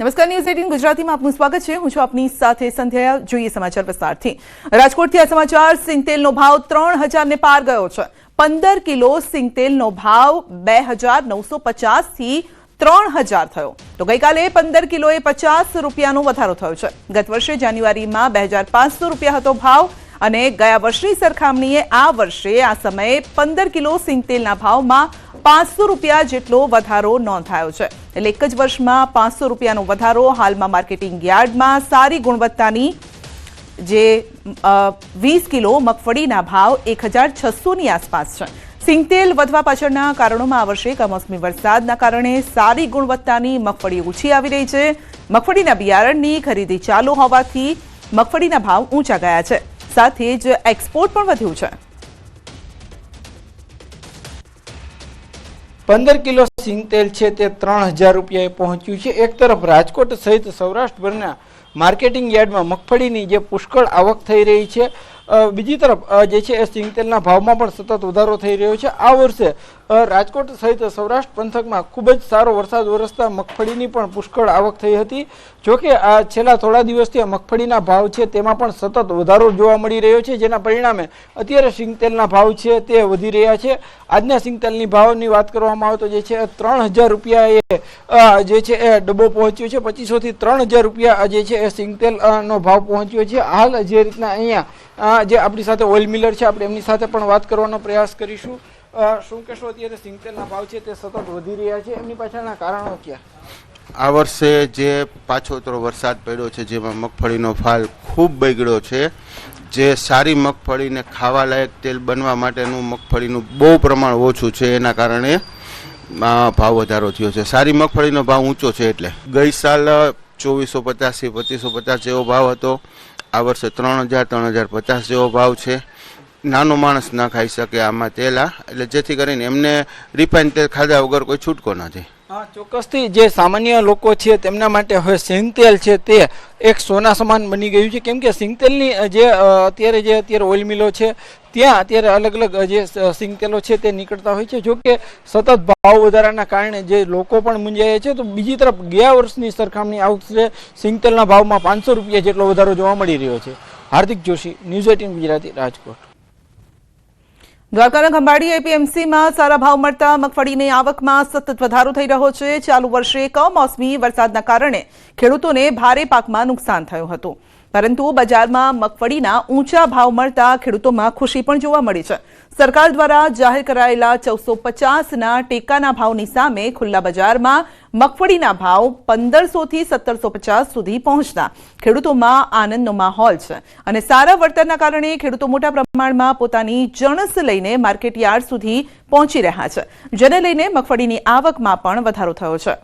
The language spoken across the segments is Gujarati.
નમસ્કાર ન્યૂઝ એટીન ગુજરાતીમાં આપનું સ્વાગત છે. હું છું આપની સાથે સંધ્યા. જોઈએ સમાચાર વિસ્તારથી. રાજકોટથી આ સમાચાર, સિંગતેલનો ભાવ ત્રણ હજારને પાર ગયો છે. પંદર કિલો સિંગતેલનો ભાવ બે હજાર નવસો પચાસથી ત્રણ હજાર થયો. તો ગઈકાલે પંદર કિલોએ પચાસ રૂપિયાનો વધારો થયો છે. ગત વર્ષે જાન્યુઆરીમાં બે હજાર પાંચસો રૂપિયા હતો ભાવ. અને ગયા વર્ષની સરખામણીએ આ વર્ષે આ સમયે પંદર કિલો સિંગતેલના ભાવમાં પાંચસો રૂપિયા જેટલો વધારો નોંધાયો છે. એટલે એક જ વર્ષમાં પાંચસો રૂપિયાનો વધારો હાલમાં માર્કેટિંગ યાર્ડમાં સારી ગુણવત્તાની જે વીસ કિલો મગફળીના ભાવ એક હજાર છસોની આસપાસ છે. સિંગતેલ વધવા પાછળના કારણોમાં આ વર્ષે કમોસમી વરસાદના કારણે સારી ગુણવત્તાની મગફળી ઓછી આવી રહી છે. મગફળીના બિયારણની ખરીદી ચાલુ હોવાથી મગફળીના ભાવ ઊંચા ગયા છે. સાથે જ એક્સપોર્ટ પણ વધ્યું છે. પંદર કિલો સિંગતેલ છે તે ત્રણ હજાર રૂપિયાએ પહોંચ્યું છે. એક તરફ રાજકોટ સહિત સૌરાષ્ટ્રભરના માર્કેટિંગ યાર્ડમાં મગફળીની જે પુષ્કળ આવક થઈ રહી છે બીજી તરફ જે છે એ સિંગતેલના ભાવમાં પણ સતત વધારો થઈ રહ્યો છે. આ વર્ષે રાજકોટ સહિત સૌરાષ્ટ્ર પંથકમાં ખૂબ જ સારો વરસાદ વરસતા મગફળીની પણ પુષ્કળ આવક થઈ હતી. જોકે આ છેલ્લા થોડા દિવસથી મગફળીના ભાવ છે તેમાં પણ સતત વધારો જોવા મળી રહ્યો છે, જેના પરિણામે અત્યારે સિંગતેલના ભાવ છે તે વધી રહ્યા છે. આજના સિંગતેલની ભાવની વાત કરવામાં આવે તો જે છે ત્રણ હજાર રૂપિયા એ જે છે એ ડબ્બો પહોંચ્યો છે. પચીસોથી ત્રણ હજાર રૂપિયા જે છે એ સિંગતેલનો ભાવ પહોંચ્યો છે. હાલ જે રીતના અહીંયા જે આપણી સાથે ઓઇલ મિલર છે, આપણે એમની સાથે પણ વાત કરવાનો પ્રયાસ કરીશું. શું કહેશો અત્યારે સિંગતેલના ભાવ છે તે સતત વધી રહ્યા છે? એમની પાછળના કારણો ક્યાં? આ વર્ષે જે પાછોતરો વરસાદ પડ્યો છે, જેમાં મગફળીનો ફાલ ખૂબ બગડ્યો છે, જે સારી મગફળીને ખાવા લાયક તેલ બનવા માટેનું મગફળીનું બહુ પ્રમાણ ઓછું છે, એના કારણે ભાવ વધારો થયો છે. સારી મગફળીનો ભાવ ઊંચો છે એટલે. ગઈ સાલ ચોવીસો પચાસથી પચીસો પચાસ જેવો ભાવ હતો. આ વર્ષે ત્રણ હજાર ત્રણ હજાર પચાસ જેવો ભાવ છે. નાનો માણસ ના ખાઈ શકે આમાં તેલ એટલે જેથી કરીને એમને રિફાઇન તેલ ખાધા વગર કોઈ છૂટકો નથી હા, ચોક્કસથી જે સામાન્ય લોકો છે તેમના માટે હવે સિંગતેલ છે તે એક સોના સમાન બની ગયું છે. કેમ કે સિંગતેલની જે અત્યારે જે, અત્યારે ઓઇલ મિલો છે, ત્યાં અત્યારે અલગ અલગ જે સિંગતેલો છે તે નીકળતા હોય છે. જો કે સતત ભાવ વધારાના કારણે જે લોકો પણ મૂંઝાયા છે, તો બીજી તરફ ગયા વર્ષની સરખામણી આ વખતે સિંગતેલના ભાવમાં પાંચસો રૂપિયા જેટલો વધારો જોવા મળી રહ્યો છે. Hardik Joshi, news eighteen Gujarati, Rajkot. દ્વારકાના ખંભાળી એપીએમસીમાં સારા ભાવ મળતા મગફળીની આવકમાં સતત વધારો થઈ રહ્યો છે. ચાલુ વર્ષે કમોસમી વરસાદના કારણે ખેડૂતોને ભારે પાકમાં નુકસાન થયું હતું. પરંતુ બજારમાં મગફળીના ઊંચા ભાવ મળતા ખેડૂતોમાં ખુશી પણ જોવા મળી છે. સરકાર દ્વારા જાહેર કરાયેલા ચૌદસો પચાસના ટેકાના ભાવની સામે ખુલ્લા બજારમાં મગફળીના ભાવ પંદરસોથી સત્તરસો પચાસ સુધી પહોંચતા ખેડૂતોમાં આનંદનો માહોલ છે અને સારા વળતરના કારણે ખેડૂતો મોટા પ્રમાણમાં પોતાની જણસ લઈને માર્કેટ યાર્ડ સુધી પહોંચી રહ્યા છે, જેને લઈને મગફળીની આવકમાં પણ વધારો થયો છે.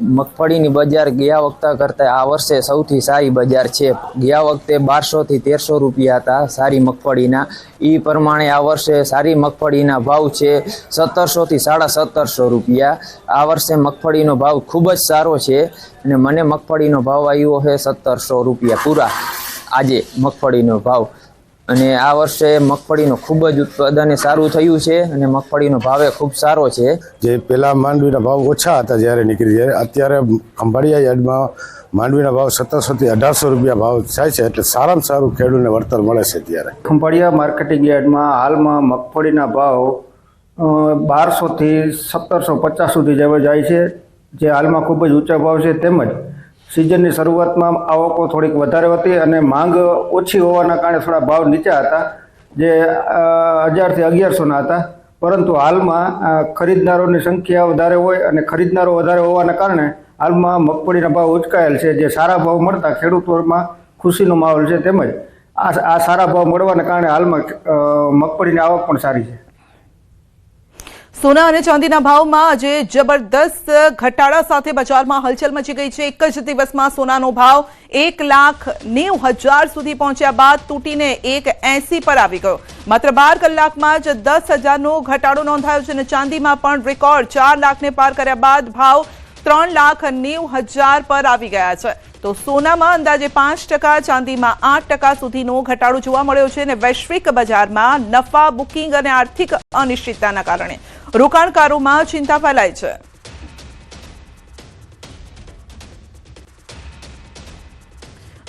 મગફળીની બજાર ગયા વખતે કરતાં આ વર્ષે સૌથી સારી બજાર છે. ગયા વખતે બારસોથી તેરસો રૂપિયા હતા સારી મગફળીના. એ પ્રમાણે આ વર્ષે સારી મગફળીના ભાવ છે સત્તરસોથી સાડા સત્તરસો રૂપિયા. આ વર્ષે મગફળીનો ભાવ ખૂબ જ સારો છે અને મને મગફળીનો ભાવ આવ્યો છે સત્તરસો રૂપિયા પૂરા. આજે મગફળીનો ભાવ અને આ વર્ષે મગફળીનું ખૂબ જ ઉત્પાદન સારું થયું છે અને મગફળીનો ભાવે ખૂબ સારો છે. જે પહેલા માંડવીના ભાવ ઓછા હતા જ્યારે નીકળી જાય અત્યારે ખંભાળિયા યાર્ડમાં માંડવીના ભાવ સત્તરસોથી અઢારસો રૂપિયા ભાવ થાય છે એટલે સારામાં સારું ખેડૂતને વળતર મળે છે ત્યારે ખંભાળિયા માર્કેટિંગ યાર્ડમાં હાલમાં મગફળીના ભાવ બારસોથી સત્તરસો પચાસ સુધી જેવા જાય છે જે હાલમાં ખૂબ જ ઊંચા ભાવ છે તેમજ સિઝનની શરૂઆતમાં આવકો થોડીક વધારે હતી અને માંગ ઓછી હોવાના કારણે થોડા ભાવ નીચા હતા, જે હજારથી અગિયારસોના હતા. પરંતુ હાલમાં ખરીદનારોની સંખ્યા વધારે હોય અને ખરીદનારો વધારે હોવાના કારણે હાલમાં મગફળીના ભાવ ઉચકાયેલ છે, જે સારા ભાવ મળતા ખેડૂતોમાં ખુશીનો માહોલ છે તેમજ આ સારા ભાવ મળવાના કારણે હાલમાં મગફળીની આવક પણ સારી છે. સોના અને ચાંદીના ભાવમાં આજે જબરદસ્ત ઘટાડા સાથે બજારમાં હલચલ મચી ગઈ છે. એક જ દિવસમાં સોનાનો ભાવ એક લાખ નેવું હજાર સુધી પહોંચ્યા બાદ તૂટીને એક એસી પર આવી ગયો. માત્ર બાર કલાકમાં જ દસ હજારનો ઘટાડો નોંધાયો છે અને ચાંદીમાં પણ રેકોર્ડ ચાર લાખને પાર કર્યા બાદ ભાવ ત્રણ લાખ નેવ હજાર પર આવી ગયા છે. તો સોનામાં અંદાજે પાંચ ટકા, ચાંદીમાં આઠ ટકા સુધીનો ઘટાડો જોવા મળ્યો છે અને વૈશ્વિક બજારમાં નફા, બુકિંગ અને આર્થિક અનિશ્ચિતતાના કારણે રોકાણકારોમાં ચિંતા ફેલાય છે.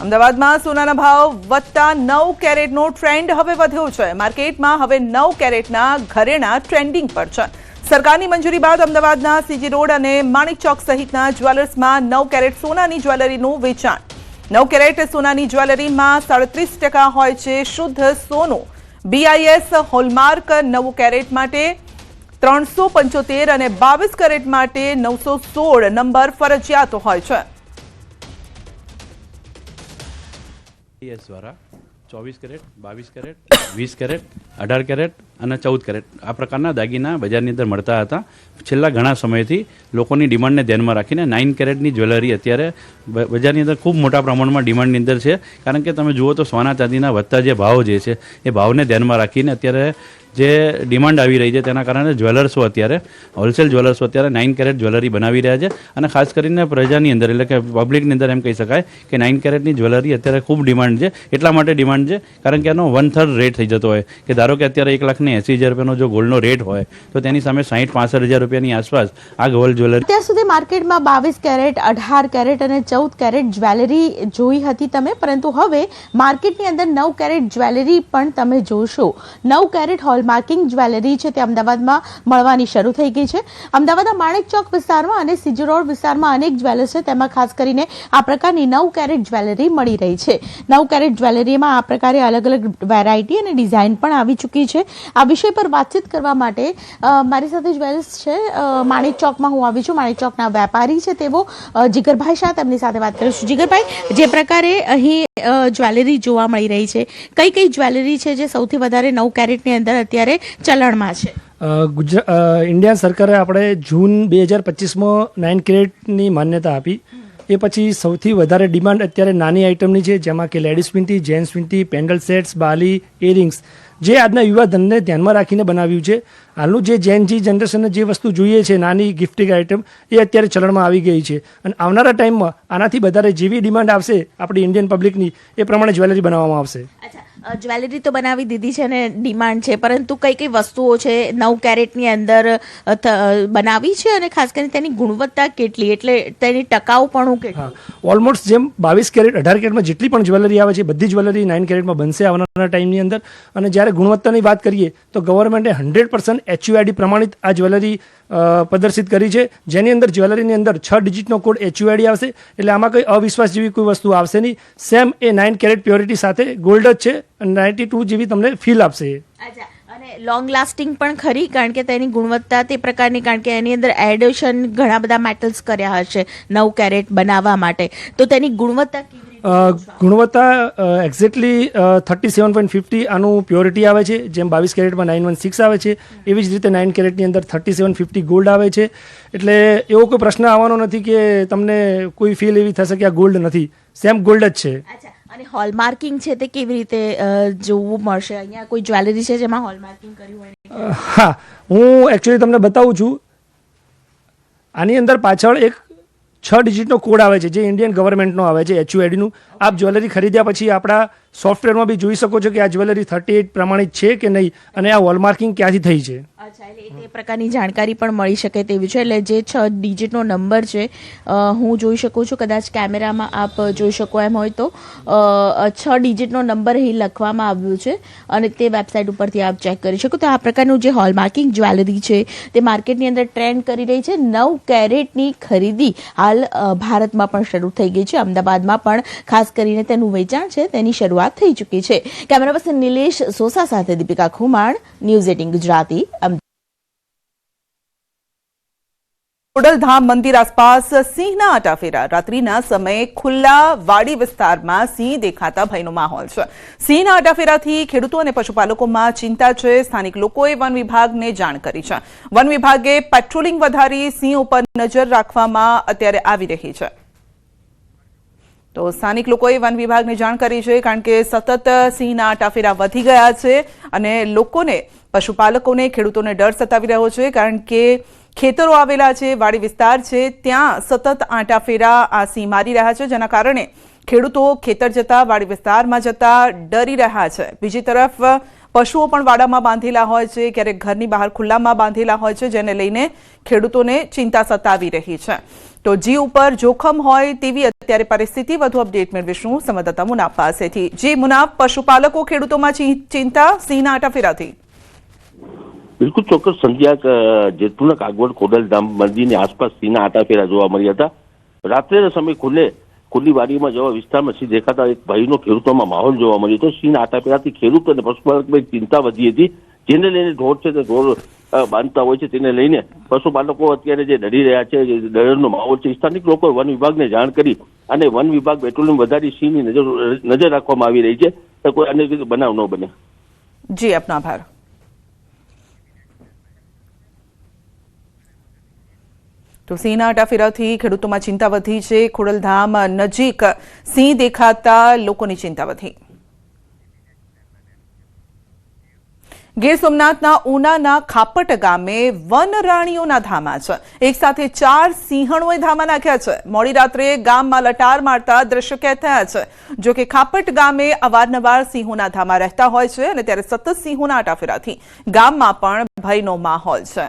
અમદાવાદમાં સોનાના ભાવ વધતા નવ કેરેટનો ટ્રેન્ડ હવે વધ્યો છે. માર્કેટમાં હવે નવ કેરેટના ઘરેણા ટ્રેન્ડિંગ પર છે. સરકારની મંજૂરી બાદ અમદાવાદના સીજી રોડ અને માણિક ચોક સહિતના જ્વેલર્સમાં નવ કેરેટ સોનાની જ્વેલરીનું વેચાણ. નવ કેરેટ સોનાની જ્વેલરીમાં સાડત્રીસ ટકા હોય છે શુદ્ધ સોનું. બીઆઈએસ હોલમાર્ક નવું કેરેટ માટે ત્રણસો પંચોતેર અને બાવીસ કેરેટ માટે નવસો સોળ નંબર ફરજિયાત હોય છે. દ્વારા ચોવીસ કેરેટ, બાવીસ કેરેટ, વીસ કેરેટ, અઢાર કેરેટ અને ચૌદ કેરેટ. આ પ્રકારના દાગીના બજારની અંદર મળતા હતા. છેલ્લા ઘણા સમયથી લોકોની ડિમાન્ડને ધ્યાનમાં રાખીને નાઇન કેરેટની જ્વેલરી અત્યારે બજારની અંદર ખૂબ મોટા પ્રમાણમાં ડિમાન્ડની અંદર છે. કારણ કે તમે જુઓ તો સોના ચાંદીના વધતા જે ભાવ જે છે, એ ભાવને ધ્યાનમાં રાખીને અત્યારે જે ડિમાન્ડ આવી રહી છે, તેના કારણે જ્વેલર્સો અત્યારે હોલસેલ જ્વેલર્સો અત્યારે નાઇન કેરેટ જ્વેલરી બનાવી રહ્યા છે અને ખાસ કરીને પ્રજાની અંદર, એટલે કે પબ્લિકની અંદર એમ કહી શકાય કે નાઇન કેરેટની જ્વેલરી અત્યારે ખૂબ ડિમાન્ડ છે. એટલા માટે ડિમાન્ડ છે, કારણ કે એનો વન થર્ડ રેટ થઈ જતો હોય. કે ધારો કે અત્યારે એક લાખને એંસી હજાર રૂપિયાનો જો ગોલ્ડનો રેટ હોય, તો તેની સામે સાહીઠ પાસઠ હજાર રૂપિયાની આસપાસ આ ગોલ્ડ જ્વેલરી અત્યાર સુધી માર્કેટમાં બાવીસ કેરેટ, અઢાર કેરેટ અને ચૌદ કેરેટ જ્વેલરી જોઈ હતી તમે, પરંતુ હવે માર્કેટની અંદર નવ કેરેટ જ્વેલરી પણ તમે જોશો. નવ કેરેટ હોલમાર્કિંગ જ્વેલરી છે તે અમદાવાદમાં મળવાની શરૂ થઈ ગઈ છે. અમદાવાદના માણેક ચોક વિસ્તારમાં અને સીજી રોડ વિસ્તારમાં અનેક જ્વેલર્સ છે. તેમાં ખાસ કરીને આ પ્રકારની નવ કેરેટ જ્વેલરી મળી રહી છે. નવ કેરેટ જ્વેલરીમાં આ પ્રકારે અલગ અલગ વેરાયટી અને ડિઝાઇન પણ આવી ચૂકી છે. આ વિષય પર વાતચીત કરવા માટે મારી સાથે જ્વેલર્સ છે. માણેક ચોકમાં હું આવી છું. માણેક ચોકના વેપારી છે તેવો જીગરભાઈ શાહ તેમની સાથે વાત કરીશું. જીગરભાઈ, જે પ્રકારે અહીં જ્વેલરી જોવા મળી રહી છે, કઈ કઈ જ્વેલરી છે જે સૌથી વધારે નવ કેરેટની અંદર અત્યારે ચલણમાં છે. ઇન્ડિયા સરકારે આપણે જૂન બે હજાર પચીસમાં નાઇન કેરેટની માન્યતા આપી. એ પછી સૌથી વધારે ડિમાન્ડ અત્યારે નાની આઇટમની છે, જેમાં કે લેડીઝ વીંટી જેન્ટ્સ વીંટી પેન્ડલ સેટ્સ, બાલી ઇયરિંગ્સ જે આજના યુવા ધનને ધ્યાનમાં રાખીને બનાવ્યું છે. હાલનું જે જેન જી જનરેશનને જે વસ્તુ જોઈએ છે નાની ગિફ્ટિંગ આઇટમ એ અત્યારે ચલણમાં આવી ગઈ છે. અને આવનારા ટાઈમમાં આનાથી વધારે જેવી ડિમાન્ડ આવશે આપણી ઇન્ડિયન પબ્લિકની એ પ્રમાણે જ્વેલરી બનાવવામાં આવશે. જ્વેલરી તો બનાવી દીધી છે ને ડિમાન્ડ છે પરંતુ કઈ કઈ વસ્તુઓ છે નવ કેરેટની અંદર બનાવી છે? અને ખાસ કરીને તેની ગુણવત્તા કેટલી? એટલે તેની ટકાઉપણું પણ ઓલમોસ્ટ જેમ બાવીસ કેરેટ અઢાર કેરેટમાં જેટલી પણ જ્વેલરી આવે છે બધી જ્વેલરી નાઇન કેરેટમાં બનશે આવનારા ટાઈમની અંદર. અને જ્યારે ગુણવત્તાની વાત કરીએ તો ગવર્મેન્ટે હંડ્રેડ પર્સન્ટ એચયુઆઈડી પ્રમાણિત આ જ્વેલરી પ્રદર્શિત કરી છે. જેની અંદર, જ્વેલરીની અંદર છ ડિજિટનો કોડ એચયુઆઈડી આવશે. એટલે આમાં કોઈ અવિશ્વાસ જેવી કોઈ વસ્તુ આવશે નહીં. સેમ એ નાઇન કેરેટ પ્યોરિટી સાથે ગોલ્ડ જ છે. અને નાઇન્ટી ટુ જેવી તમને ફીલ આપશે અને લોંગ લાસ્ટિંગ પણ ખરી, કારણ કે તેની ગુણવત્તા તે પ્રકારની, કારણ કે એની અંદર એડિશન ઘણા બધા મેટલ્સ કર્યા હશે નવ કેરેટ બનાવવા માટે. તો તેની ગુણવત્તા કેવી ગુણવત્તા exactly thirty seven point fifty આનું પ્યોરિટી આવે છે. જેમ બાવીસ કેરેટમાં નાઇન વન સિક્સ આવે છે એવી જ રીતે નાઇન કેરેટની અંદર થર્ટી સેવન ફિફ્ટી ગોલ્ડ આવે છે. એટલે એવો કોઈ પ્રશ્ન આવવાનો નથી કે તમને કોઈ ફીલ એવી થશે કે આ ગોલ્ડ નથી. સેમ ગોલ્ડ જ છે. અને હોલમાર્કિંગ છે તે કેવી રીતે જોવું મળશે? અહીંયા કોઈ જ્વેલરી છે જેમાં હોલમાર્કિંગ કર્યું હોય? હા હું એકચ્યુઅલી તમને બતાવું છું. આની અંદર પાછળ એક છ ડિજિટનો કોડ આવે છે, જે ઇન્ડિયન ગવર્મેન્ટનો આવે છે એચયુઆઈડીનું આપ જ્વેલરી ખરીદ્યા પછી આપણા સોફ્ટવેરમાં બી જોઈ શકો છો કે આ જ્વેલરી થર્ટી એટ પ્રમાણિત છે કે નહીં અને આ વોલમાર્કિંગ ક્યાંથી થઈ છે? એટલે એ પ્રકારની જાણકારી પણ મળી શકે તેવી છે. એટલે જે છ ડિજિટનો નંબર છે હું જોઈ શકું છું. કદાચ કેમેરામાં આપ જોઈ શકો એમ હોય તો છ ડિજિટનો નંબર અહીં લખવામાં આવ્યો છે અને તે વેબસાઇટ ઉપરથી આપ ચેક કરી શકો. તો આ પ્રકારનું જે હોલમાર્કિંગ જ્વેલરી છે, તે માર્કેટની અંદર ટ્રેન્ડ કરી રહી છે. નવ કેરેટની ખરીદી હાલ ભારતમાં પણ શરૂ થઈ ગઈ છે. અમદાવાદમાં પણ ખાસ કરીને તેનું વેચાણ છે. તેની શરૂઆત થઈ ચૂકી છે. કેમેરા પર્સન નિલેશ સોસા સાથે દીપિકા ખુમાણ, ન્યૂઝ એટીન ગુજરાતી ખોડલધામ મંદિર આસપાસ સિંહના આટાફેરા. રાત્રિના સમયે ખુલ્લા વાડી વિસ્તારમાં સિંહ દેખાતા ભયનો માહોલ છે. સિંહના આટાફેરાથી ખેડૂતો અને પશુપાલકોમાં ચિંતા છે. સ્થાનિક લોકોએ વન વિભાગને જાણ કરી છે. વન વિભાગે પેટ્રોલિંગ વધારી સિંહ ઉપર નજર રાખવામાં અત્યારે આવી રહી છે. તો સ્થાનિક લોકોએ વન વિભાગને જાણ કરી છે, કારણ કે સતત સિંહના આટાફેરા વધી ગયા છે અને લોકોને, પશુપાલકોને, ખેડૂતોને ડર સતાવી રહ્યો છે, કારણ કે ખેતરો આવેલા છે, વાડી વિસ્તાર છે, ત્યાં સતત આંટાફેરા આ સિંહ મારી રહ્યા છે, જેના કારણે ખેડૂતો ખેતર જતા, વાડી વિસ્તારમાં જતા ડરી રહ્યા છે. બીજી તરફ, પશુઓ પણ વાડામાં બાંધેલા હોય છે, ક્યારેક ઘરની બહાર ખુલ્લામાં બાંધેલા હોય છે, જેને લઈને ખેડૂતોને ચિંતા સતાવી રહી છે. તો જીવ ઉપર જોખમ હોય તેવી અત્યારે પરિસ્થિતિ. વધુ અપડેટ મેળવીશું સંવાદદાતા મુનાફ પાસેથી. જી મુનાફ, પશુપાલકો ખેડૂતોમાં ચિંતા? સિંહના આટાફેરાથી બિલકુલ ચોક્કસ સંધ્યા જેતપુરના કાગવડ ખોડલધામ મંદિરની આસપાસ સિંહના આટાફેરા જોવા મળ્યા હતા. રાત્રેના સમય ખુલ્લે, ખુલ્લી વાડીમાં જવા વિસ્તારમાં સિંહ દેખાતા એક ભાઈનો ખેડૂતોમાં માહોલ જોવા મળ્યો હતો. સિંહના આટાફેરાથી ખેડૂત અને પશુપાલકમાં ચિંતા વધી હતી. જેને લઈને ઢોર છે તે ઢોર બાંધતા હોય છે તેને લઈને પશુપાલકો અત્યારે જે ડરી રહ્યા છે ડરનો માહોલ છે, સ્થાનિક લોકો વન વિભાગને જાણ કરી અને વન વિભાગ પેટ્રોલિંગ વધારી સિંહની નજર નજર રાખવામાં આવી રહી છે તો કોઈ અન્ય બનાવ ન બને. જી, આપનો આભાર. તો સિંહના આટાફેરાથી ખેડૂતોમાં ચિંતા વધી છે. ખોડલધામ નજીક સિંહ દેખાતા લોકોની ચિંતા વધી. ગીર સોમનાથના ઉનાના ખાપટ ગામે વન રાણીઓના ધામા છે. એક સાથે ચાર સિંહણોએ ધામા નાખ્યા છે. મોડી રાત્રે ગામમાં લટાર મારતા દ્રશ્ય કેદ થયા છે. જો કે ખાપટ ગામે અવારનવાર સિંહોના ધામા રહેતા હોય છે અને ત્યારે સતત સિંહોના આટાફેરાથી ગામમાં પણ ભયનો માહોલ છે.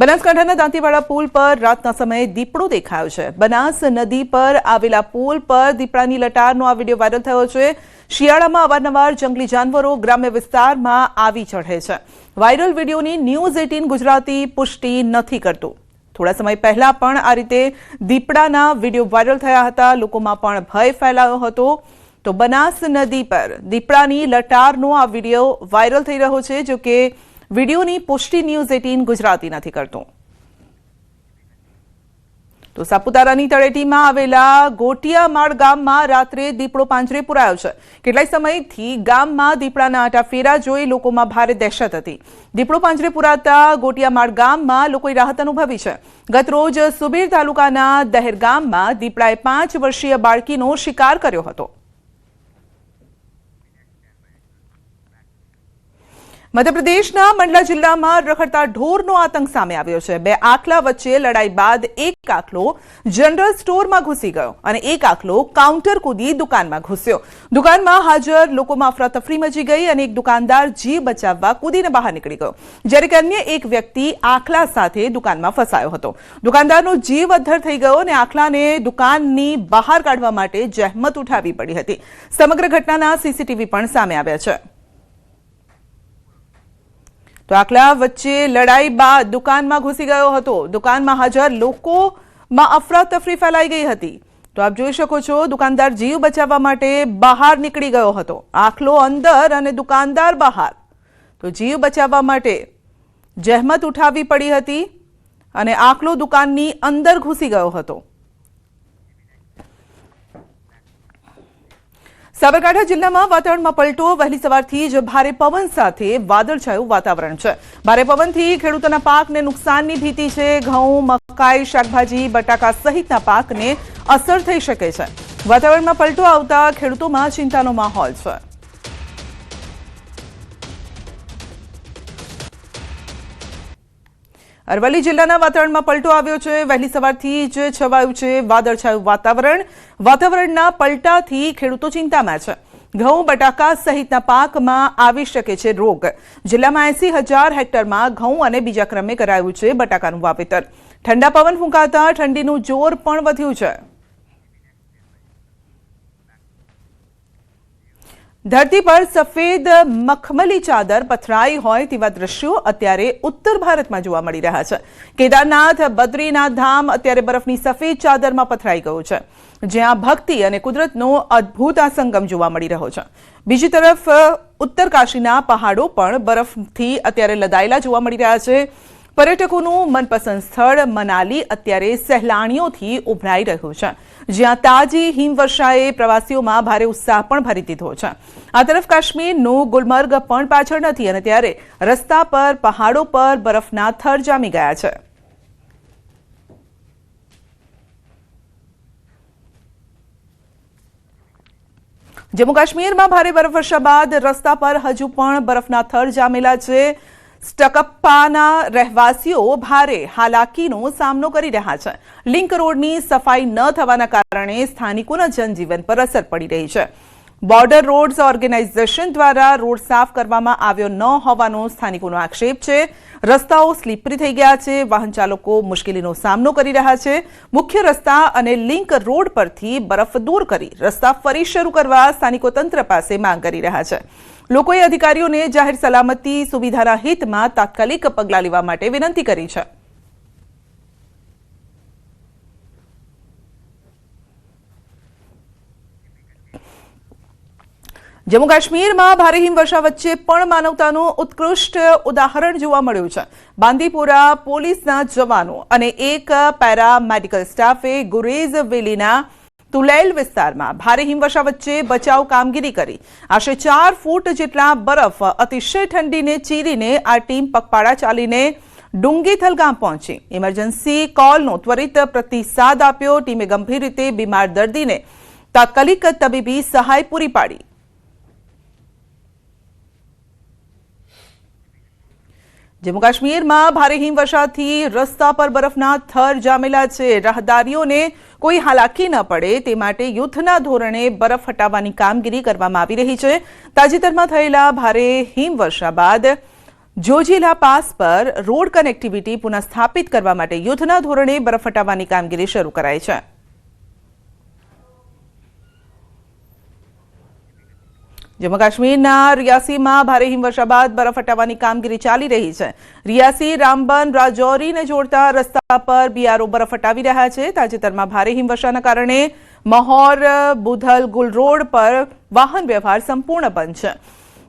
બનાસકાંઠાના દાંતીવાડા પુલ પર રાતના સમયે દીપડો દેખાયો છે. બનાસ નદી પર આવેલા પુલ પર દીપડાની લટારનો આ વીડિયો વાયરલ થયો છે. શિયાળામાં અવારનવાર જંગલી જાનવરો ગ્રામ્ય વિસ્તારમાં આવી ચઢે છે. વાયરલ વિડીયોની ન્યૂઝ એટીન ગુજરાતી પુષ્ટિ નથી કરતું. થોડા સમય પહેલા પણ આ રીતે દીપડાના વીડિયો વાયરલ થયા હતા. લોકોમાં પણ ભય ફેલાયો હતો. તો બનાસ નદી પર દીપડાની લટારનો આ વીડિયો વાયરલ થઈ રહ્યો છે જો કે વિડીયોની પુષ્ટિ ન્યૂઝ એટીન ગુજરાતી નથી કરતું. તો સાપુતારાની તળેટીમાં આવેલા ગોટિયામાળ ગામમાં રાત્રે દીપડો પાંજરે પુરાયો છે. કેટલાય સમયથી ગામમાં દીપડાના આટાફેરા જોઈ લોકોમાં ભારે દહેશત હતી. દીપડો પાંજરે પુરાતા ગોટિયામાળ ગામમાં લોકોએ રાહત અનુભવી છે. ગતરોજ સુબીર તાલુકાના દહેર ગામમાં દીપડાએ પાંચ વર્ષીય બાળકીનો શિકાર કર્યો હતો. મધ્યપ્રદેશના મંડલા જિલ્લામાં રખડતા ઢોરનો આતંક સામે આવ્યો છે. બે આખલા વચ્ચે લડાઈ બાદ એક આખલો જનરલ સ્ટોરમાં ઘૂસી ગયો અને એક આખલો કાઉન્ટર કૂદી દુકાનમાં ઘૂસ્યો. દુકાનમાં હાજર લોકોમાં અફરાતફરી મચી ગઈ અને એક દુકાનદાર જીવ બચાવવા કૂદીને બહાર નીકળી ગયો. જ્યારે કે અન્ય એક વ્યક્તિ આખલા સાથે દુકાનમાં ફસાયો હતો. દુકાનદારનો જીવ અદ્ધર થઈ ગયો અને આખલાને દુકાનની બહાર કાઢવા માટે જહેમત ઉઠાવી પડી હતી. સમગ્ર ઘટનાના સીસીટીવી પણ સામે આવ્યા છે. તો આકલા વચ્ચે લડાઈ બાદ દુકાનમાં ઘૂસી ગયો હતો. દુકાનમાં હાજર લોકોમાં અફરાતફરી ફેલાઈ ગઈ હતી. તો આપ જોઈ શકો છો, દુકાનદાર જીવ બચાવવા માટે બહાર નીકળી ગયો હતો. આખલો અંદર અને દુકાનદાર બહાર. તો જીવ બચાવવા માટે જહેમત ઉઠાવવી પડી હતી અને આખલો દુકાનની અંદર ઘૂસી ગયો હતો. સાબરકાંઠા જિલ્લામાં વાતાવરણમાં પલટો, વહેલી સવારથી જ ભારે પવન સાથે વાદળછાયું વાતાવરણ છે. ભારે પવનથી ખેડૂતોના પાકને નુકસાનની ભીતિ છે. ઘઉં, મકાઈ, શાકભાજી, બટાકા સહિતના પાકને અસર થઈ શકે છે. વાતાવરણમાં પલટો આવતા ખેડૂતોમાં ચિંતાનો માહોલ છે. અરવલ્લી જિલ્લાના વાતાવરણમાં પલટો આવ્યો છે. વહેલી સવારથી જ છવાયું છે. વાદળછાયું વાતાવરણ. વાતાવરણના પલટાથી ખેડૂતો ચિંતામાં છે. ઘઉં, બટાકા સહિતના પાકમાં આવી શકે છે રોગ. જિલ્લામાં એસી હજાર હેક્ટરમાં ઘઉં અને બીજા ક્રમે કરાયું છે બટાકાનું વાવેતર. ઠંડા પવન ફૂંકાતા ઠંડીનું જોર પણ વધ્યું છે. ધરતી પર સફેદ મખમલી ચાદર પથરાઈ હોય તેવા દ્રશ્યો અત્યારે ઉત્તર ભારતમાં જોવા મળી રહ્યા છે. કેદારનાથ, બદ્રીનાથ ધામ અત્યારે બરફની સફેદ ચાદરમાં પથરાઈ ગયું છે. જ્યાં ભક્તિ અને કુદરતનો અદ્ભુત આ સંગમ જોવા મળી રહ્યો છે. બીજી તરફ ઉત્તર કાશીના પહાડો પણ બરફથી અત્યારે લદાયેલા જોવા મળી રહ્યા છે. પર્યટકોનું મનપસંદ સ્થળ મનાલી અત્યારે સહેલાણીઓથી ઉભરાઈ રહ્યું છે. જ્યાં તાજી હિમવર્ષાએ પ્રવાસીઓમાં ભારે ઉત્સાહ પણ ભરી દીધો છે. આ તરફ કાશ્મીરનું ગુલમર્ગ પણ પાછળ નથી અને ત્યારે રસ્તા પર, પહાડો પર બરફના થર જામી ગયા છે. જમ્મુ કાશ્મીરમાં ભારે બરફવર્ષા બાદ રસ્તા પર હજુ પણ બરફના થર જામેલા છે. સ્ટકપ્પાના રહેવાસીઓ ભારે હાલાકીનો સામનો કરી રહ્યા છે. લિંક રોડની સફાઈ ન થવાના કારણે સ્થાનિકોના જનજીવન પર અસર પડી રહી છે. બોર્ડર રોડ્સ ઓર્ગેનાઇઝેશન દ્વારા રોડ સાફ કરવામાં આવ્યો ન હોવાનો સ્થાનિકોનો આક્ષેપ છે. રસ્તાઓ સ્લીપરી થઈ ગયા છે. વાહન ચાલકો મુશ્કેલીનો સામનો કરી રહ્યા છે. મુખ્ય રસ્તા અને લિંક રોડ પરથી બરફ દૂર કરી રસ્તા ફરી શરૂ કરવા સ્થાનિકો તંત્ર પાસે માંગ કરી રહ્યા છે. લોકોએ અધિકારીઓને જાહેર સલામતી સુવિધાના હિતમાં તાત્કાલિક પગલાં લેવા માટે વિનંતી કરી છે. જમ્મુ કાશ્મીરમાં ભારે હિમવર્ષા વચ્ચે પણ માનવતાનું ઉત્કૃષ્ટ ઉદાહરણ જોવા મળ્યું છે. બાંદીપુરા પોલીસના જવાનો અને એક પેરા મેડિકલ સ્ટાફે ગુરેઝ વેલીના તુલેલ વિસ્તારમાં ભારે હિમવર્ષા વચ્ચે બચાવ કામગીરી કરી. આશરે ચાર ફૂટ જેટલા બરફ અતિશય ઠંડીને ચીરીને આ ટીમ પગપાળા ચાલીને ડુંગીથલ ગામ પહોંચી. ઇમરજન્સી કોલનો ત્વરિત પ્રતિસાદ આપ્યો. ટીમે ગંભીર રીતે બીમાર દર્દીને તાત્કાલિક તબીબી સહાય પૂરી પાડી. જમ્મુ કાશ્મીરમાં ભારે હિમવર્ષાથી રસ્તા પર બરફના થર જામેલા છે. રાહદારીઓને કોઈ હાલાકી ન પડે, તે માટે યુદ્ધના ધોરણે બરફ હટાવવાની કામગીરી કરવામાં આવી રહી છે. તાજેતરમાં થયેલા ભારે હિમવર્ષા બાદ જોજીલા પાસ પર રોડ કનેક્ટિવિટી પુનઃસ્થાપિત કરવા માટે યુદ્ધના ધોરણે બરફ હટાવવાની કામગીરી શરૂ કરાઈ છે. જમ્મુ કાશ્મીરના રિયાસીમાં ભારે હિમવર્ષા બાદ બરફ હટાવવાની કામગીરી ચાલી રહી છે. રિયાસી, રામબન, રાજૌરીને જોડતા રસ્તા પર બીઆરઓ બરફ હટાવી રહ્યા છે. તાજેતરમાં ભારે હિમવર્ષાના કારણે મહોર, બુધલ, ગુલ રોડ પર વાહન વ્યવહાર સંપૂર્ણ બંધ છે.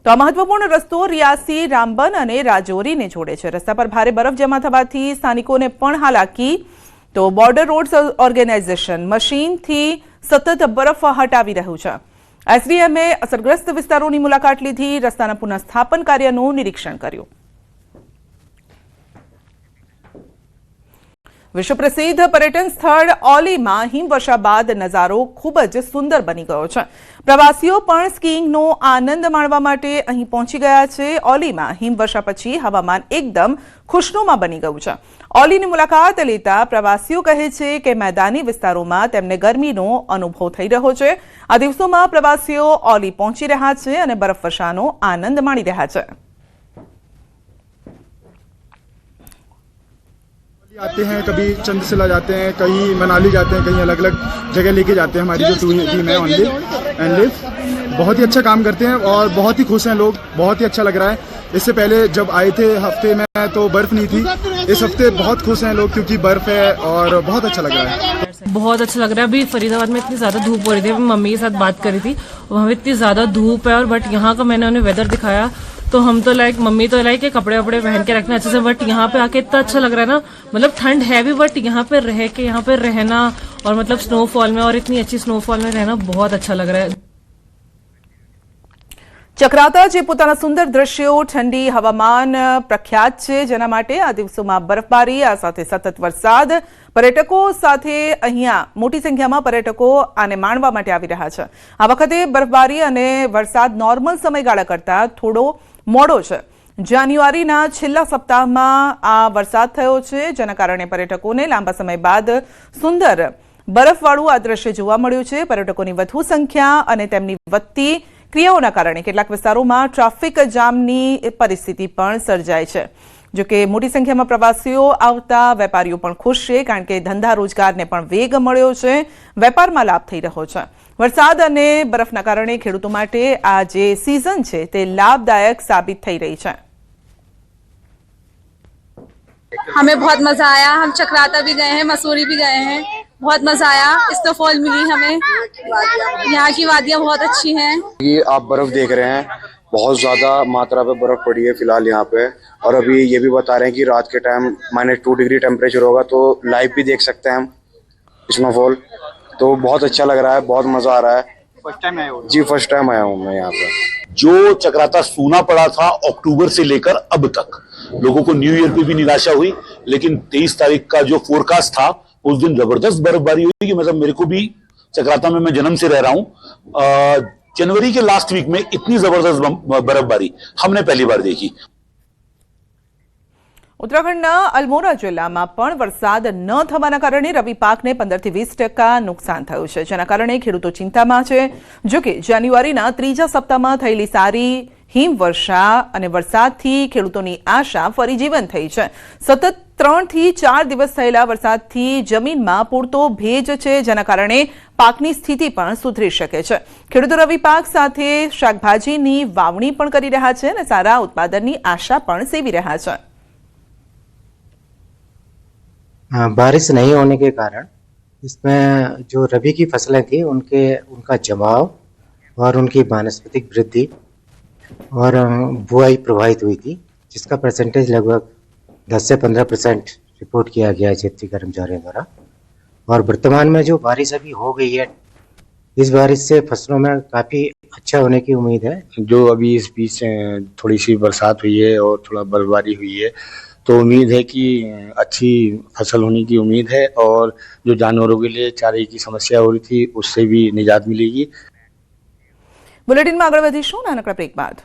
તો આ મહત્વપૂર્ણ રસ્તો રિયાસી, રામબન અને રાજૌરીને જોડે છે. રસ્તા પર ભારે બરફ જમા થવાથી સ્થાનિકોને પણ હાલાકી. તો બોર્ડર રોડ્સ ઓર્ગેનાઇઝેશન મશીનથી સતત બરફ હટાવી રહ્યું છે. એસડીએમએ અસરગ્રસ્ત વિસ્તારોની મુલાકાત લીધી રસ્તાના પુનઃસ્થાપન કાર્યનું નિરીક્ષણ કર્યું. વિશ્વ પ્રસિદ્ધ પર્યટન સ્થળ ઓલીમાં હિમવર્ષા બાદ નજારો ખૂબ જ સુંદર બની ગયો છે. પ્રવાસીઓ પણ સ્કીઇંગનો આનંદ માણવા માટે અહીં પહોંચી ગયા છે. ઓલીમાં હિમવર્ષા પછી હવામાન એકદમ ખુશનુમા બની ગયું છે. ઓલીની મુલાકાત લેતા પ્રવાસીઓ કહે છે કે મેદાની વિસ્તારોમાં તેમને ગરમીનો અનુભવ થઈ રહ્યો છે. આ દિવસોમાં પ્રવાસીઓ ઓલી પહોંચી રહ્યા છે અને બરફવર્ષાનો આનંદ માણી રહ્યા છે. आते हैं कभी चंद्रशिला जाते हैं कहीं मनाली जाते हैं कहीं अलग अलग जगह लेके जाते हैं हमारी जो टू टीम है ऑन लिव एंड लिव बहुत ही अच्छा काम करते हैं और बहुत ही खुश हैं लोग बहुत ही अच्छा लग रहा है। इससे पहले जब आए थे हफ़्ते में तो बर्फ़ नहीं थी। इस हफ़्ते बहुत खुश हैं लोग क्योंकि बर्फ़ है और बहुत अच्छा लग रहा है। बहुत अच्छा लग रहा है। अभी फरीदाबाद में इतनी ज़्यादा धूप हो रही थी मम्मी के साथ बात करी थी वहाँ इतनी ज़्यादा धूप है और बट यहाँ का मैंने उन्हें वेदर दिखाया। तो हम तो लाइक मम्मी तो लाइक कपड़े वपड़े पहन के रखना अच्छे से बट यहाँ पे आके इतना अच्छा लग रहा है ना मतलब ठंड है भी बट यहाँ पे रह के यहाँ पे रहना और मतलब स्नोफॉल में और इतनी अच्छी स्नोफॉल में रहना बहुत अच्छा लग रहा है ચક્રાતા જે પોતાના સુંદર દ્રશ્યો ઠંડી હવામાન પ્રખ્યાત છે જેના માટે આ દિવસોમાં બરફબારી આ સાથે સતત વરસાદ પર્યટકો સાથે અહીંયા મોટી સંખ્યામાં પર્યટકો આને માણવા માટે આવી રહ્યા છે આ વખતે બરફબારી અને વરસાદ નોર્મલ સમયગાળા કરતાં થોડો મોડો છે. જાન્યુઆરીના છેલ્લા સપ્તાહમાં આ વરસાદ થયો છે, જેના કારણે પર્યટકોને લાંબા સમય બાદ સુંદર બરફવાળું આ દ્રશ્ય જોવા મળ્યું છે. પર્યટકોની વધુ સંખ્યા અને તેમની વધતી ક્રિયાઓના કારણે કેટલાક વિસ્તારોમાં ટ્રાફિક જામની પરિસ્થિતિ પણ સર્જાય છે. જોકે મોટી સંખ્યામાં પ્રવાસીઓ આવતા, વેપારીઓ પણ ખુશ છે, કારણ કે ધંધા રોજગારને પણ વેગ મળ્યો છે. વેપારમાં લાભ થઈ રહ્યો છે. વરસાદ અને બરફના કારણે ખેડૂતો માટે આ જે સિઝન છે તે લાભદાયક સાબિત થઈ રહી છે हमें बहुत मजा आया हम चक्राता भी गए हैं मसूरी भी गए हैं बहुत मजा आया स्नोफॉल मिली हमें यहाँ की वादियाँ बहुत अच्छी हैं ये आप बर्फ देख रहे हैं बहुत ज्यादा मात्रा पे बर्फ पड़ी है फिलहाल यहाँ पे और अभी ये भी बता रहे हैं कि रात के time minus two degree temperature होगा तो लाइव भी देख सकते हैं हम स्नोफॉल तो बहुत अच्छा लग रहा है बहुत मज़ा आ रहा है। फ़र्स्ट टाइम आए जी फ़र्स्ट टाइम आया हूँ मैं यहाँ पे। जो चक्राता सूना पड़ा था अक्टूबर से लेकर अब तक। लोगों को न्यू ईयर पे भी निराशा हुई लेकिन तेईस तारीख का जो फोरकास्ट था उस दिन ज़बरदस्त बर्फबारी हुई कि मतलब मेरे को भी चक्राता में मैं जन्म से रह रहा हूँ। जनवरी के लास्ट वीक में इतनी ज़बरदस्त बर्फबारी हमने पहली बार देखी। ઉત્તરાખંડના અલ્મોરા જિલ્લામાં પણ વરસાદ ન થવાના કારણે રવિ પાકને પંદરથી વીસ ટકા નુકસાન થયું છે. જેના કારણે ખેડૂતો ચિંતામાં છે. જો કે જાન્યુઆરીના ત્રીજા સપ્તાહમાં થયેલી સારી હિમવર્ષા અને વરસાદથી ખેડૂતોની આશા ફરી જીવન થઈ છે. સતત ત્રણથી ચાર દિવસ થયેલા વરસાદથી જમીનમાં પૂરતો ભેજ છે, જેના કારણે પાકની સ્થિતિ પણ સુધરી શકે છે. ખેડૂતો રવિ પાક સાથે શાકભાજીની વાવણી પણ કરી રહ્યા છે અને સારા ઉત્પાદનની આશા પણ સેવી રહ્યા છે. बारिश नहीं होने के कारण इसमें जो रबी की फ़सलें थी, उनके, उनका जमाव और उनकी वानस्पतिक वृद्धि और बुआई प्रभावित हुई थी, जिसका परसेंटेज लगभग 10 से 15 परसेंट रिपोर्ट किया गया है क्षेत्रीय कर्मचारियों द्वारा। और वर्तमान में जो बारिश अभी हो गई है, इस बारिश से फ़सलों में काफ़ी अच्छा होने की उम्मीद है। जो अभी इस बीच थोड़ी सी बरसात हुई है और थोड़ा बर्फबारी हुई है तो उम्मीद है कि अ, अच्छी फसल होने की उम्मीद है और जो जानवरों के लिए चारे की समस्या हो रही थी उससे भी निजात मिलेगी બુલેટિનમાં આગળ વધીશું નાનકડા બ્રેક બાદ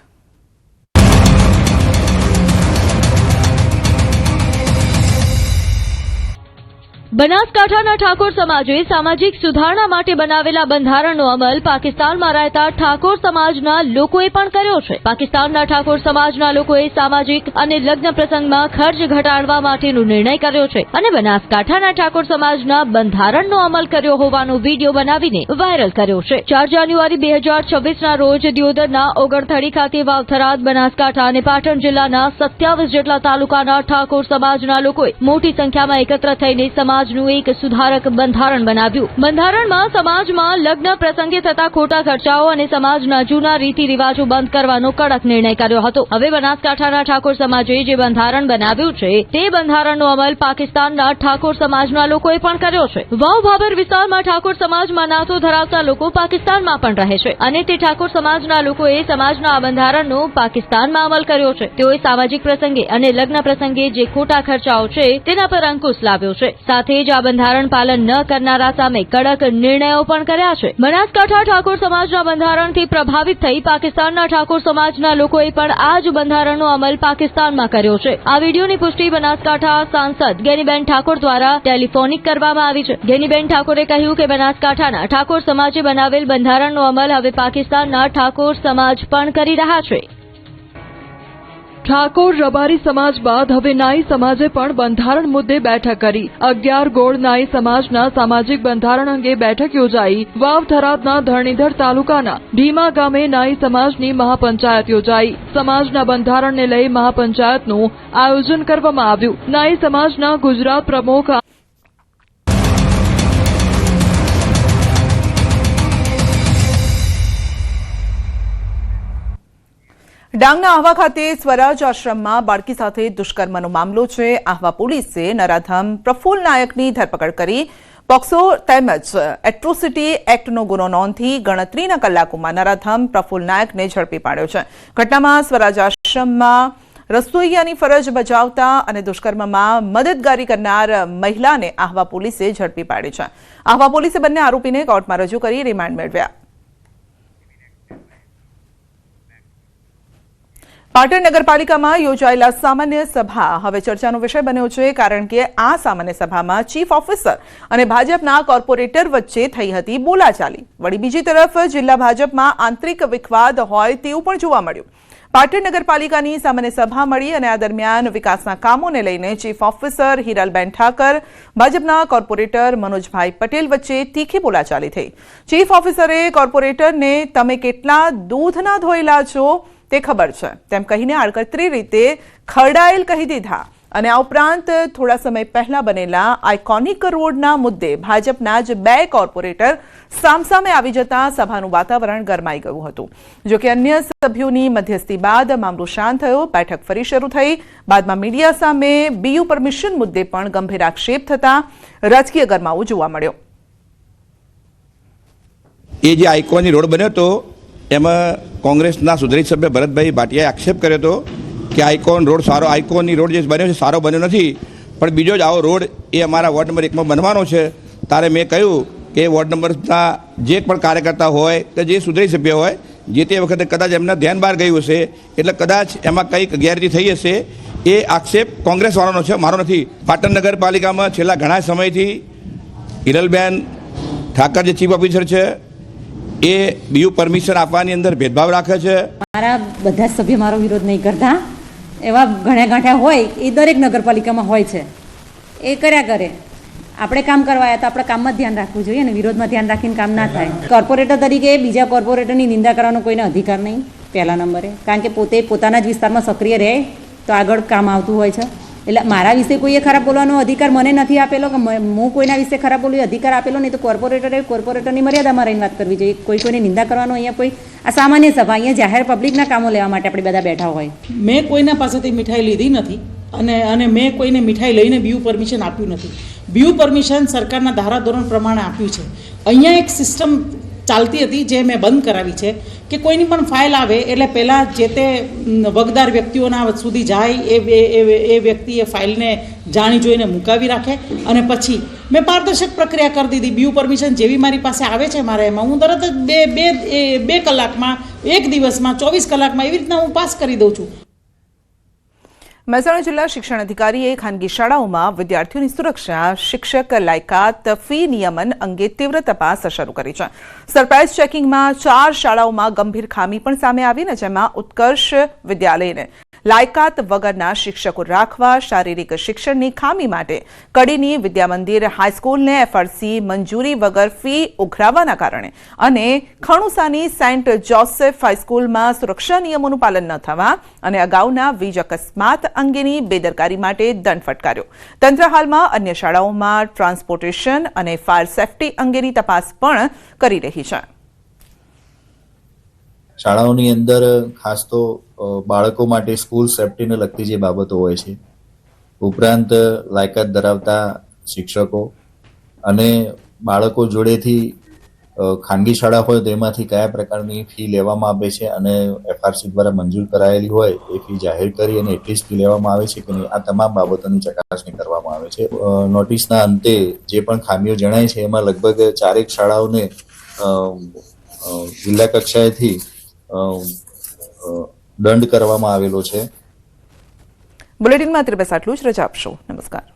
બનાસકાંઠાના ઠાકોર સમાજે સામાજિક સુધારણા માટે બનાવેલા બંધારણનો અમલ પાકિસ્તાનમાં રહેતા ઠાકોર સમાજના લોકોએ પણ કર્યો છે. પાકિસ્તાનના ઠાકોર સમાજના લોકોએ સામાજિક અને લગ્ન પ્રસંગમાં ખર્ચ ઘટાડવા માટેનો નિર્ણય કર્યો છે અને બનાસકાંઠાના ઠાકોર સમાજના બંધારણનો અમલ કર્યો હોવાનો વીડિયો બનાવીને વાયરલ કર્યો છે. ચાર જાન્યુઆરી બે હજાર છવ્વીસના રોજ દિયોદરના ઓગણથડી ખાતે વાવથરાદ, બનાસકાંઠા અને પાટણ જિલ્લાના સત્યાવીસ જેટલા તાલુકાના ઠાકોર સમાજના લોકોએ મોટી સંખ્યામાં એકત્ર થઈને સમાજનું એક સુધારક બંધારણ બનાવ્યું. બંધારણમાં સમાજમાં લગ્ન પ્રસંગે થતા ખોટા ખર્ચાઓ અને સમાજના જૂના રીતિ રિવાજો બંધ કરવાનો કડક નિર્ણય કર્યો હતો. હવે બનાસકાંઠાના ઠાકોર સમાજે જે બંધારણ બનાવ્યું છે, તે બંધારણનો અમલ પાકિસ્તાનના ઠાકોર સમાજના લોકોએ પણ કર્યો છે. વાવ ભાબર વિસ્તારમાં ઠાકોર સમાજમાં નાતો ધરાવતા લોકો પાકિસ્તાનમાં પણ રહે છે અને તે ઠાકોર સમાજના લોકોએ સમાજના આ બંધારણનો પાકિસ્તાનમાં અમલ કર્યો છે. તેઓએ સામાજિક પ્રસંગે અને લગ્ન પ્રસંગે જે ખોટા ખર્ચાઓ છે, તેના પર અંકુશ લાવ્યો છે. સાથે જ આ બંધારણ પાલન ન કરનારા સામે કડક નિર્ણયો પણ કર્યા છે. બનાસકાંઠા ઠાકોર સમાજના બંધારણથી પ્રભાવિત થઈ પાકિસ્તાનના ઠાકોર સમાજના લોકોએ પણ આ જ બંધારણનો અમલ પાકિસ્તાનમાં કર્યો છે. આ વિડીયોની પુષ્ટિ બનાસકાંઠા સાંસદ ગેનીબેન ઠાકોર દ્વારા ટેલિફોનિક કરવામાં આવી છે. ગેનીબેન ઠાકોરે કહ્યું કે બનાસકાંઠાના ઠાકોર સમાજે બનાવેલ બંધારણનો અમલ હવે પાકિસ્તાનના ઠાકોર સમાજ પણ કરી રહ્યા છે. ઠાકોર રબારી સમાજ બાદ હવે નાઈ સમાજે પણ બંધારણ મુદ્દે બેઠક કરી. અગિયાર ગોળ નાઈ સમાજના સામાજિક બંધારણ અંગે બેઠક યોજાઈ. વાવ થરાદના ધરણીધર તાલુકાના ઢીમા ગામે નાઈ સમાજની મહાપંચાયત યોજાઈ. સમાજના બંધારણને લઈ મહાપંચાયતનું આયોજન કરવામાં આવ્યું. નાઈ સમાજના ગુજરાત પ્રમુખ ડાંગના આહવા ખાતે સ્વરાજ આશ્રમમાં બાળકી સાથે દુષ્કર્મનો મામલો છે. આહવા પોલીસે નરાધમ પ્રફુલ્લ નાયકની ધરપકડ કરી. પોક્સો તેમજ એટ્રોસિટી એક્ટનો ગુનો નોંધી ગણતરીના કલાકોમાં નરાધમ પ્રફુલ્લ નાયકને ઝડપી પાડ્યો છે. ઘટનામાં સ્વરાજ આશ્રમમાં રસોઈયાની ફરજ બજાવતા અને દુષ્કર્મમાં મદદગારી કરનાર મહિલાને આહવા પોલીસે ઝડપી પાડી છે. આહવા પોલીસે બંને આરોપીને કોર્ટમાં રજૂ કરી રિમાન્ડ મેળવ્યા. પાટણ નગરપાલિકામાં યોજાયેલા સામાન્ય સભા. હવે ચર્ચાનો વિષય બન્યો છે કારણ કે આ સામાન્ય સભામાં ચીફ ઓફિસર અને ભાજપના કોર્પોરેટર વચ્ચે થઈ હતી બોલાચાલી. વળી બીજી તરફ જિલ્લા ભાજપમાં આંતરિક વિખવાદ હોય તેવું પણ જોવા મળ્યું. પાટણ નગરપાલિકાની સામાન્ય સભા મળી અને આ દરમિયાન વિકાસના કામોને લઈને ચીફ ઓફિસર હિરાલબેન ઠાકર, ભાજપના કોર્પોરેટર મનોજભાઈ પટેલ વચ્ચે તીખી બોલાચાલી થઈ. ચીફ ઓફિસરે કોર્પોરેટરને, તમે કેટલા દૂધના ધોયેલા છો? તે ખબર છે. તેમ કહીને આડકતરી રીતે ખરડાયેલ કહી દીધા. અને આ ઉપરાંત થોડા સમય પહેલા બનેલા આઇકોનિક રોડના મુદ્દે ભાજપના જ બે કોર્પોરેટર સામસામે આવી જતા સભાનું વાતાવરણ ગરમાઈ ગયું હતું. જોકે અન્ય સભ્યોની મધ્યસ્થી બાદ મામલો શાંત થયો. બેઠક ફરી શરૂ થઈ. બાદમાં મીડિયા સામે બીયુ પરમિશન મુદ્દે પણ ગંભીર આક્ષેપ થતા રાજકીય ગરમાવો જોવા મળ્યો. એ જે આઇકોનિક રોડ બન્યો હતો એમાં કોંગ્રેસના સુધરી સભ્ય ભરતભાઈ ભાટિયાએ આક્ષેપ કર્યો હતો કે આઇકોન રોડ સારો આઇકોનની રોડ જે બન્યો છે, સારો બન્યો નથી. પણ બીજો જ આવો રોડ એ અમારા વોર્ડ નંબર એકમાં બનવાનો છે. ત્યારે મેં કહ્યું કે વોર્ડ નંબરના જે પણ કાર્યકર્તા હોય કે જે સુધરી સભ્ય હોય, જે તે વખતે કદાચ એમના ધ્યાન બહાર ગયું હશે, એટલે કદાચ એમાં કંઈક ગેરરીતિ થઈ હશે, એ આક્ષેપ કોંગ્રેસવાળાનો છે, મારો નથી. પાટણ નગરપાલિકામાં છેલ્લા ઘણા સમયથી હિરલબેન ઠાકર જે ચીફ ઓફિસર છે એ બીયુ પરમિશન આપવાની અંદર ભેદભાવ રાખે છે. મારા બધા સભ્ય મારો વિરોધ નહીં કરતા. એવા ઘણા ગાંઠા હોય, એ દરેક નગરપાલિકામાં હોય છે. એ કર્યા કરે. આપણે કામ કરવા તો આપણે કામમાં ધ્યાન રાખવું જોઈએ ને વિરોધમાં ધ્યાન રાખીને કામ ના થાય. કોર્પોરેટર તરીકે બીજા કોર્પોરેટરની નિંદા કરવાનો કોઈને અધિકાર નહીં, પહેલા નંબરે. કારણ કે પોતે પોતાના જ વિસ્તારમાં સક્રિય રહે, તો આગળ કામ આવતું હોય છે. એટલે મારા વિશે કોઈએ ખરાબ બોલવાનો અધિકાર મને નથી આપેલો કે હું કોઈના વિશે ખરાબ બોલું અધિકાર આપેલો નહીં તો કોર્પોરેટરે, કોર્પોરેટરની મર્યાદામાં રહીને વાત કરવી જોઈએ. કોઈ કોઈની નિંદા કરવાનો અહીંયા કોઈ, આ સામાન્ય સભા અહીંયા જાહેર પબ્લિકના કામો લેવા માટે આપણે બધા બેઠા હોય. મેં કોઈના પાસેથી મીઠાઈ લીધી નથી અને અને મેં કોઈને મીઠાઈ લઈને બીયુ પરમિશન આપ્યું નથી. બીયુ પરમિશન સરકારના ધારાધોરણ પ્રમાણે આપ્યું છે. અહીંયા એક સિસ્ટમ ચાલતી હતી જે મેં બંધ કરાવી છે. કે કોઈની પણ ફાઇલ આવે, એટલે પહેલાં જે તે વગદાર વ્યક્તિઓના સુધી જાય, એ એ- વ્યક્તિ એ ફાઇલને જાણી જોઈને મુકાવી રાખે. અને પછી, મેં પારદર્શક પ્રક્રિયા કરી દીધી, બીયુ પરમિશન જેવી મારી પાસે આવે છે મારે એમાં. હું તરત જ બે બે બે કલાકમાં, એક દિવસમાં, ચોવીસ કલાકમાં એવી રીતના હું પાસ કરી દઉં છું. મહેસાણા જિલ્લા શિક્ષણ અધિકારીએ ખાનગી શાળાઓમાં વિદ્યાર્થીઓની સુરક્ષા, શિક્ષક લાયકાત, ફી નિયમન અંગે તીવ્ર તપાસ શરૂ કરી છે. સરપ્રાઇઝ ચેકિંગમાં ચાર શાળાઓમાં ગંભીર ખામી પણ સામે આવી ને જેમાં ઉત્કર્ષ વિદ્યાલયને લાયકાત વગરના શિક્ષકો રાખવા, શારીરિક શિક્ષણની ખામી માટે કડીની વિદ્યામંદિર હાઈસ્કૂલને એફઆરસી મંજૂરી વગર ફી ઉઘરાવવાના કારણે અને ખણુસાની સેન્ટ જોસેફ હાઈસ્કૂલમાં સુરક્ષા નિયમોનું પાલન ન થવા અને અગાઉના વીજ અકસ્માત અંગેની બેદરકારી માટે દંડ ફટકાર્યો. તંત્ર હાલમાં અન્ય શાળાઓમાં ટ્રાન્સપોર્ટેશન અને ફાયર સેફટી અંગેની તપાસ પણ કરી રહી છે. શાળાઓની અંદર, ખાસ તો બાળકો માટે સ્કૂલ સેફટીને લગતી જે બાબતો હોય છે, ઉપરાંત, લાયકાત ધરાવતા શિક્ષકો અને બાળકો જોડેથી ખાનગી શાળા હોય તો એમાંથી કયા પ્રકારની ફી લેવામાં આવે છે અને એફઆરસી દ્વારા મંજૂર કરાયેલી હોય એ ફી જાહેર કરી અને એટલી જ ફી લેવામાં આવે છે કે નહીં, આ તમામ બાબતોની ચકાસણી કરવામાં આવે છે. નોટિસના અંતે જે પણ ખામીઓ જણાય છે, એમાં લગભગ ચારેક શાળાઓને જિલ્લા કક્ષાએથી દંડ કરવામાં આવેલો છે. બુલેટિનમાં બસ આટલું જ રજા આપશો. નમસ્કાર.